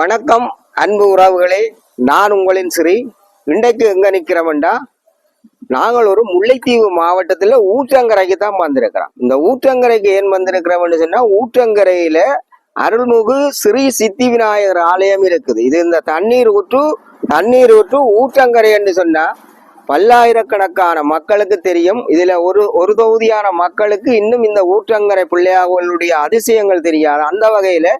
வணக்கம் அன்பு உறவுகளே. நான் உங்களின் ஸ்ரீ இன்றைக்கு எங்கே நிற்கிறவன்டா நாங்கள் ஒரு முல்லைத்தீவு மாவட்டத்தில் ஊற்றங்கரைக்கு தான் வந்திருக்கிறோம். இந்த ஊற்றங்கரைக்கு ஏன் வந்திருக்கிறோம்னு சொன்னால் ஊற்றங்கரையில் அருள்மிகு ஸ்ரீ சித்தி விநாயகர் ஆலயம் இருக்குது. இது இந்த தண்ணீர் ஊற்று தண்ணீர் ஊற்று ஊற்றங்கரை என்று சொன்னால் பல்லாயிரக்கணக்கான மக்களுக்கு தெரியும். இதுல ஒரு ஒரு தொகுதியான மக்களுக்கு இன்னும் இந்த ஊற்றங்கரை பிள்ளையார்களுடைய அதிசயங்கள் தெரியாது. அந்த வகையில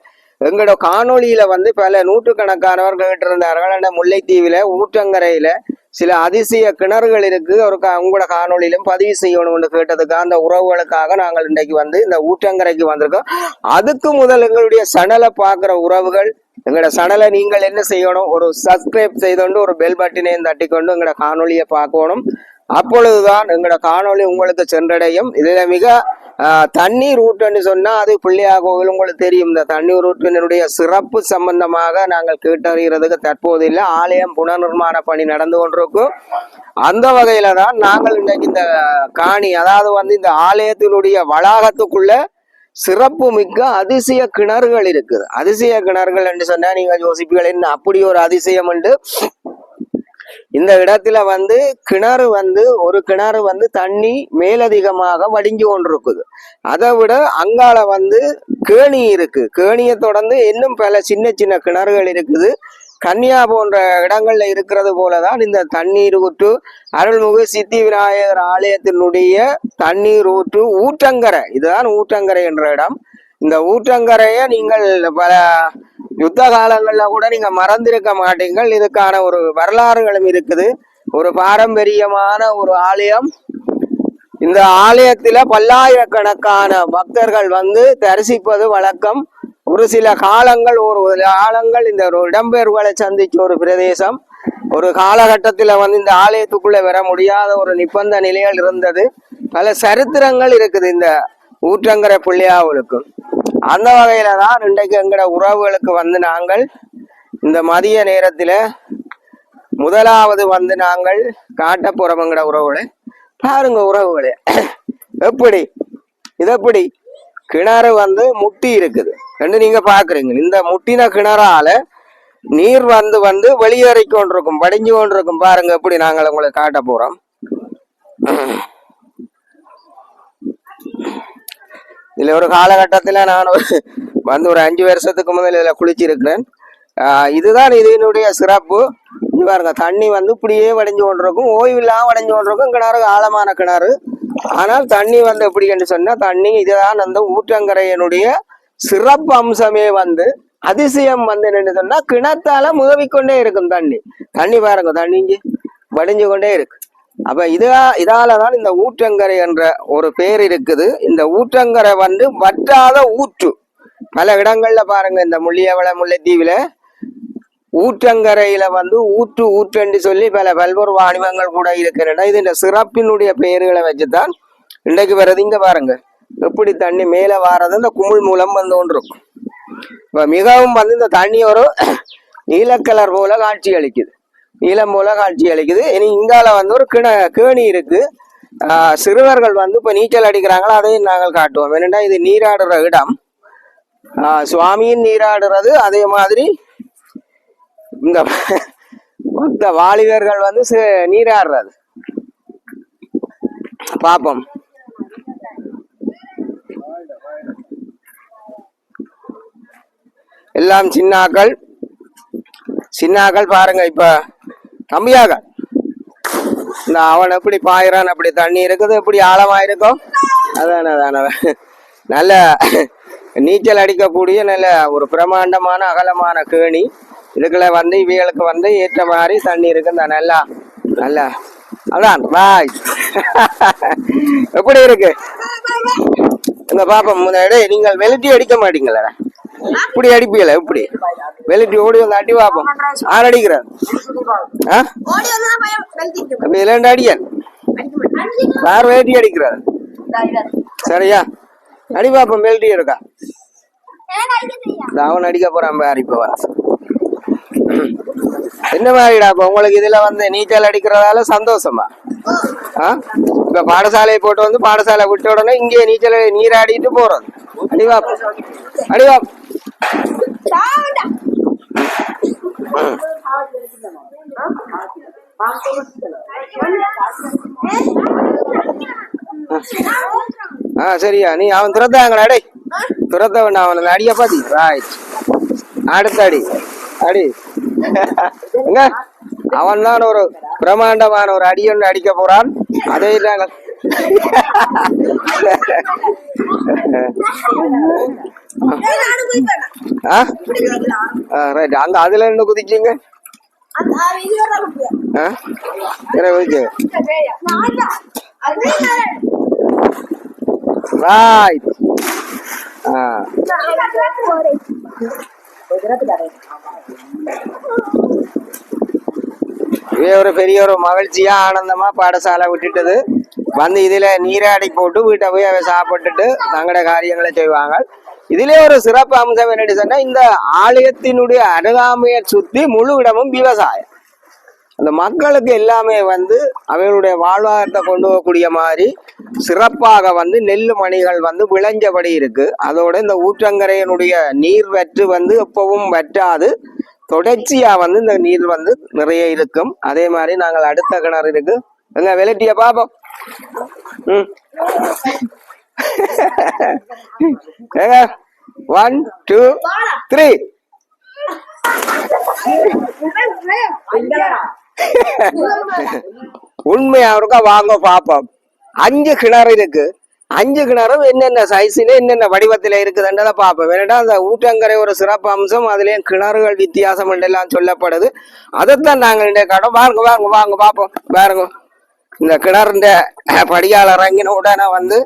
எங்களோட காணொளியில வந்து பல நூற்றுக்கணக்கானவர்கள் இருந்தார்கள் அந்த முல்லைத்தீவுல ஊற்றங்கரையில சில அதிசய கிணறுகள் இருக்கு. ஒரு கா- உங்களோட காணொலியிலும் பதிவு செய்யணும்னு கேட்டதுக்காக அந்த உறவுகளுக்காக நாங்கள் இன்றைக்கு வந்து இந்த ஊற்றங்கரைக்கு வந்திருக்கோம். அதுக்கு முதல் எங்களுடைய சணலை பார்க்குற உறவுகள் எங்களோட சணலை நீங்கள் என்ன செய்யணும்? ஒரு சப்ஸ்கிரைப் செய்தோண்டு ஒரு பெல் பட்டினையும் தட்டிக்கொண்டு எங்களோட காணொலியை பார்க்கணும். அப்பொழுதுதான் எங்களோட காணொளி உங்களுக்கு சென்றடையும். இதில் மிக ஆஹ், தண்ணீர் ஊற்றுன்னு சொன்னா அது பிள்ளையா கோவில் உங்களுக்கு தெரியும். இந்த தண்ணீர் ரூட்டினுடைய சிறப்பு சம்பந்தமாக நாங்கள் கேட்டறிகிறதுக்கு தற்போது இல்லை. ஆலயம் புனர்நிர்மாண பணி நடந்து கொண்டிருக்கும். அந்த வகையில தான் நாங்கள் இன்றைக்கு இந்த காணி அதாவது வந்து இந்த ஆலயத்தினுடைய வளாகத்துக்குள்ள சிறப்பு மிக்க அதிசய கிணறுகள் இருக்குது. அதிசய கிணறுகள் என்று சொன்னா நீங்க யோசிப்பீர்கள் என்ன அப்படி ஒரு அதிசயம் உண்டு இந்த இடத்துல வந்து கிணறு வந்து ஒரு கிணறு வந்து தண்ணி மேலதிகமாக வடிஞ்சு கொண்டிருக்குது. அதை விட அங்கால வந்து கேணி இருக்கு. கேணியை தொடர்ந்து இன்னும் பல சின்ன சின்ன கிணறுகள் இருக்குது. கன்னியா போன்ற இடங்கள்ல இருக்கிறது போலதான் இந்த தண்ணீர் ஊற்று அருள்மிகு சித்தி விநாயகர் ஆலயத்தினுடைய தண்ணீர் ஊற்று ஊற்றங்கரை. இதுதான் ஊற்றங்கரை என்ற இடம். இந்த ஊற்றங்கரையை நீங்கள் பல யுத்த காலங்கள்ல கூட நீங்க மறந்திருக்க மாட்டீங்கள். இதுக்கான ஒரு வரலாறுகளும் இருக்குது. ஒரு பாரம்பரியமான ஒரு ஆலயம். இந்த ஆலயத்துல பல்லாயிரக்கணக்கான பக்தர்கள் வந்து தரிசிப்பது வழக்கம். ஒரு சில காலங்கள் ஒரு காலங்கள் இந்த ஒரு இடம்பெயர்வுகளை சந்திச்ச ஒரு பிரதேசம். ஒரு காலகட்டத்தில் வந்து இந்த ஆலயத்துக்குள்ள வர முடியாத ஒரு நிபந்த நிலைகள் இருந்தது. பல சரித்திரங்கள் இருக்குது இந்த ஊற்றங்கரை பிள்ளையாவுக்கு அந்த வகையில தான் இன்றைக்கு எங்கட உறவுகளுக்கு வந்து நாங்கள் இந்த மதிய நேரத்தில் முதலாவது வந்து நாங்கள் காட்ட போறோம் எங்கட உறவுகளை. பாருங்க உறவுகளே. எப்படி? இது எப்படி கிணறு வந்து முட்டி இருக்குது. ரெண்டு நீங்க பாக்குறீங்க. இந்த முட்டின கிணறால நீர் வந்து வந்து வெளியேறி கொண்டிருக்கும் படிஞ்சு கொண்டிருக்கும். பாருங்க எப்படி நாங்கள் உங்களை காட்ட போறோம். இதில் ஒரு காலகட்டத்தில் நான் ஒரு வந்து ஒரு அஞ்சு வருஷத்துக்கு முதல்ல இதில் குளிச்சிருக்கிறேன். இதுதான் இதனுடைய சிறப்பு. பாருங்க தண்ணி வந்து இப்படியே வடைஞ்சு கொண்டிருக்கும். ஓய்வு வடைஞ்சு கொண்டிருக்கும். கிணறு ஆழமான கிணறு. ஆனால் தண்ணி வந்து எப்படி என்று சொன்னால் தண்ணி இதுதான் அந்த ஊற்றங்கரையினுடைய சிறப்பு அம்சமே வந்து அதிசயம் வந்து என்னென்னு சொன்னால் கிணத்தால முகவிக்கொண்டே இருக்கும் தண்ணி. தண்ணி பாருங்க தண்ணி இங்கே வடிஞ்சு கொண்டே இருக்கு. அப்ப இதா இதாலதான் இந்த ஊற்றங்கரை என்ற ஒரு பேர் இருக்குது. இந்த ஊற்றங்கரை வந்து வற்றாத ஊற்று. பல இடங்கள்ல பாருங்க இந்த முள்ளியவள முல்லைத்தீவுல ஊற்றங்கரையில வந்து ஊற்று ஊற்றென்று சொல்லி பல பல்வேறு வாணிபங்கள் கூட இருக்கிற இது இந்த சிறப்பினுடைய பெயர்களை வச்சுதான் இன்றைக்கு வர்றது இங்க பாருங்க எப்படி தண்ணி மேல வாரது இந்த குமிழ் மூலம் வந்து கொண்டிருக்கும். இப்ப மிகவும் வந்து இந்த தண்ணி ஒரு நீலக்கலர் போல காட்சி அளிக்குது நீளம் போல காட்சி அளிக்குது. இனி இங்கால வந்து ஒரு கிண கேணி இருக்கு. சிறுவர்கள் வந்து இப்போ நீச்சல் அடிக்கிறாங்களோ அதையும் நாங்கள் காட்டுவோம். ஏனென்றா இது நீராடுற இடம். சுவாமியின் நீராடுறது அதே மாதிரி இந்த மொத்த வாலிபர்கள் வந்து நீராடுறது. பாப்போம். எல்லாம் சின்னாக்கள் சின்னாக்கள் பாருங்க இப்போ கம்மியாக. இந்த அவன் எப்படி பாயிறான் அப்படி தண்ணி இருக்குது எப்படி ஆழமா இருக்கும். அதான அதான நல்ல நீச்சல் அடிக்கக்கூடிய நல்ல ஒரு பிரமாண்டமான அகலமான கேணி. இதுக்குள்ள வந்து இவைகளுக்கு வந்து ஏற்ற மாதிரி தண்ணி இருக்கு இந்த நல்லா நல்லா. அதான் பாய். எப்படி இருக்கு? இந்த பாப்பா முன்னாடி நீங்கள் வெளுட்டி அடிக்க மாட்டீங்களா இப்படி அடிப்பீங்களா? இப்படி. வெளுட்டி ஓடி வந்து அடி பாப்போம். ஆறு அடிக்கிறார். ஆ? அப்ப இல்லாண்டு அடியன். யார் வேட்டி அடிக்கிறார். சரியா? அடி பாப்போம் வெளுட்டி இருக்கா? அவன் அடிக்க போறான் பாரு இப்ப வர என்ன மாதிரிடா இப்ப உங்களுக்கு இதுல வந்து நீச்சல் அடிக்கிறதால சந்தோஷமா? ஆ? இப்ப பாடசாலையை போட்டு வந்து பாடசாலை விட்ட உடனே இங்கே நீச்சல் நீராடிட்டு போறது. அடிவாப் அடிவாப் ஆ சரியா. நீ அவன் துரத்தாங்கடா அடே துரத்த வேண்டாம் அவனை அடிய பாதி ராய் அடுத்த அடி. அடி. எங்க? அவன் தான் ஒரு பிரமாண்டமான ஒரு அடி ஒன்று அடிக்க போறான். அதை நாங்கள் ரைட் அதுல அந்த இது வர முடியாது ஆ சரி ஓகே நான் தான் அதே ரைட் ஆ. இதே ஒரு பெரிய ஒரு மகிழ்ச்சியா ஆனந்தமா பாடசாலை விட்டுட்டது. வந்து இதுல நீராடி போட்டு வீட்டை போய் அவ சாப்பிட்டுட்டு தங்களோட காரியங்களை செய்வாங்க. இதிலே ஒரு சிறப்பு அம்சம் என்னன்னு சொன்னா இந்த ஆலயத்தினுடைய அருகாமையை சுத்தி முழு இடமும் விவசாயம். அந்த மக்களுக்கு எல்லாமே வந்து அவர்களுடைய வாழ்வாதாரத்தை கொண்டு போகக்கூடிய மாதிரி சிறப்பாக வந்து நெல் மணிகள் வந்து விளைஞ்சபடி இருக்கு. அதோட இந்த ஊற்றங்கரையினுடைய நீர் வற்று வந்து எப்பவும் வற்றாது. தொடர்ச்சியா வந்து இந்த நீர் வந்து நிறைய இருக்கும். அதே மாதிரி நாங்கள் அடுத்த கிணறு இருக்கு. எங்க விளட்டிய பாப்போம். ம். ஒன் டூ த்ரீ உண்மையா இருக்கா? வாங்க பாப்போம் அஞ்சு கிணறு இருக்கு. அஞ்சு கிணறும் என்னென்ன சைஸ்ல என்னென்ன வடிவத்தில் இருக்குதுன்றதை பார்ப்போம். வேணா அந்த ஊட்டங்கரை ஒரு சிறப்பு அம்சம் அதுலேயும் கிணறுகள் வித்தியாசம் எல்லாம் சொல்லப்படுது. அதைத்தான் நாங்கள் இந்த கடை வாங்க வாங்க வாங்க பார்ப்போம். பாருங்க. இந்த கிணறுண்ட படியால் இறங்கின உடனே வந்து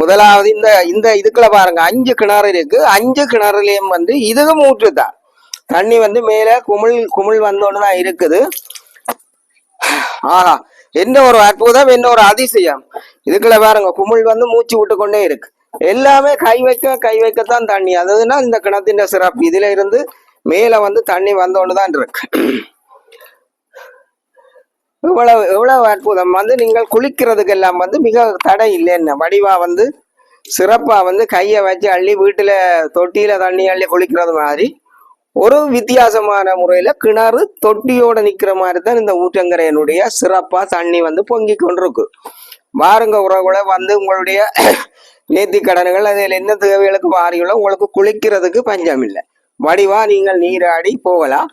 முதலாவது இந்த இந்த இதுக்குள்ள பாருங்க. அஞ்சு கிணறு இருக்கு. அஞ்சு கிணறுலயும் வந்து இதுவும் ஊற்றுதான். தண்ணி வந்து மேல குமிழ் குமிழ் வந்தோன்னு தான் இருக்குது. ஆஹா. என்ன ஒரு அற்புதம் என்ன ஒரு அதிசயம். இதுக்குள்ள பாருங்க. குமிழ் வந்து மூச்சு விட்டு கொண்டே இருக்கு. எல்லாமே கை வைக்க கை வைக்கத்தான் தண்ணி. அதுனா இந்த கிணத்தின் சிறப்பு. இதுல இருந்து மேல வந்து தண்ணி வந்தோன்னு தான் இருக்கு. இவ்வளவு இவ்வளவு அற்புதம். வந்து நீங்கள் குளிக்கிறதுக்கு எல்லாம் வந்து மிக தடை இல்லைன்னு வடிவா வந்து சிறப்பா வந்து கையை வச்சு அள்ளி வீட்டுல தொட்டியில தண்ணி அள்ளி குளிக்கிறது மாதிரி ஒரு வித்தியாசமான முறையில கிணறு தொட்டியோட நிக்கிற மாதிரி தான் இந்த ஊற்றங்கரையினுடைய சிறப்பா தண்ணி வந்து பொங்கி கொண்டிருக்கு. வாருங்க உறவுகளை வந்து உங்களுடைய நேர்த்தி கடன்கள் அதில் என்ன தேவைகளுக்கு வாரிகளோ உங்களுக்கு குளிக்கிறதுக்கு பஞ்சம் இல்லை. வடிவா நீங்கள் நீராடி போகலாம்.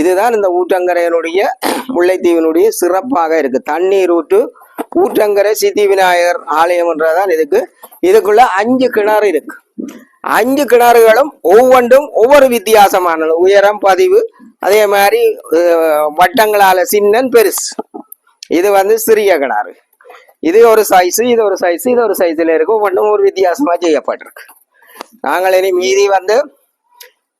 இதுதான் இந்த ஊற்றங்கரையினுடைய முல்லைத்தீவினுடைய சிறப்பாக இருக்கு. தண்ணீர் ஊற்று ஊற்றங்கரை சித்தி விநாயகர் ஆலயம்ன்றதான் இதுக்கு இதுக்குள்ள அஞ்சு கிணறு இருக்கு. அஞ்சு கிணறுகளும் ஒவ்வொன்றும் ஒவ்வொரு வித்தியாசமானது உயரம் பதிவு அதே மாதிரி வட்டங்களால சின்னன் பெருசு. இது வந்து சிறிய கிணறு. இது ஒரு சைஸ் இது ஒரு சைஸ் இது ஒரு சைஸ்ல இருக்கு. ஒவ்வொன்றும் ஒரு வித்தியாசமா செய்யப்பட்டிருக்கு. நாங்கள் இனி மீதி வந்து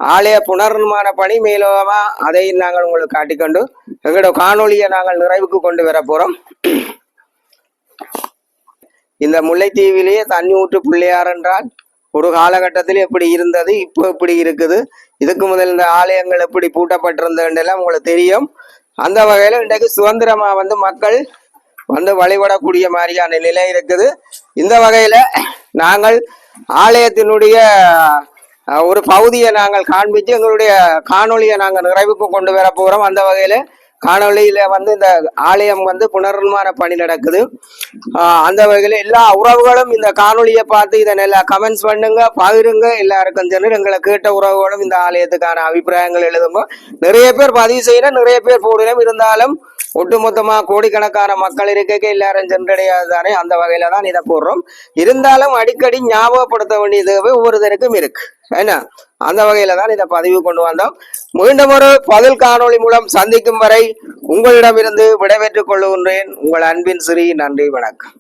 ஆலய புனர்நிர்மாண பணி மேலோகமா அதை நாங்கள் உங்களுக்கு காட்டிக்கொண்டு எங்களோட காணொளியை நாங்கள் நிறைவுக்கு கொண்டு வர போறோம். இந்த முல்லைத்தீவிலேயே தண்ணி ஊற்று பிள்ளையார் என்றால் ஒரு காலகட்டத்தில் எப்படி இருந்தது இப்போ எப்படி இருக்குது இதுக்கு முதல் இந்த ஆலயங்கள் எப்படி பூட்டப்பட்டிருந்ததுன்றெல்லாம் உங்களுக்கு தெரியும். அந்த வகையில் இன்றைக்கு சுதந்திரமா வந்து மக்கள் வந்து வழிபடக்கூடிய மாதிரியான நிலை இருக்குது. இந்த வகையில நாங்கள் ஆலயத்தினுடைய ஒரு பகுதியை நாங்கள் காண்பித்து எங்களுடைய காணொலியை நாங்கள் நிறைவுக்கு கொண்டு வர போகிறோம் அந்த வகையில் காணொலியில் வந்து இந்த ஆலயம் வந்து புனர்நிர்மாண பணி நடக்குது. அந்த வகையில் எல்லா உறவுகளும் இந்த காணொலியை பார்த்து இதை நல்லா கமெண்ட்ஸ் பண்ணுங்க பகிருங்க. எல்லாருக்கும் சென்று எங்களை கேட்ட உறவுகளும் இந்த ஆலயத்துக்கான அபிப்பிராயங்கள் எழுதும்போது நிறைய பேர் பதிவு செய்யணும் நிறைய பேர் போடணும் இருந்தாலும் ஒட்டுமொத்தமா கோடிக்கணக்கான மக்கள் இருக்கக்கே எல்லாரும் சென்றடையாது தானே அந்த வகையில தான் இதை போடுறோம். இருந்தாலும் அடிக்கடி ஞாபகப்படுத்த வேண்டிய தேவை ஒவ்வொருத்தருக்கும் இருக்கு. என்ன? அந்த வகையில தான் இதை பதிவு கொண்டு வந்தோம். மீண்டும் ஒரு பதில் காணொளி மூலம் சந்திக்கும் வரை உங்களிடமிருந்து விடைபெற்றுக் கொள்ளுகின்றேன் உங்கள் அன்பின் ஸ்ரீ நன்றி வணக்கம்.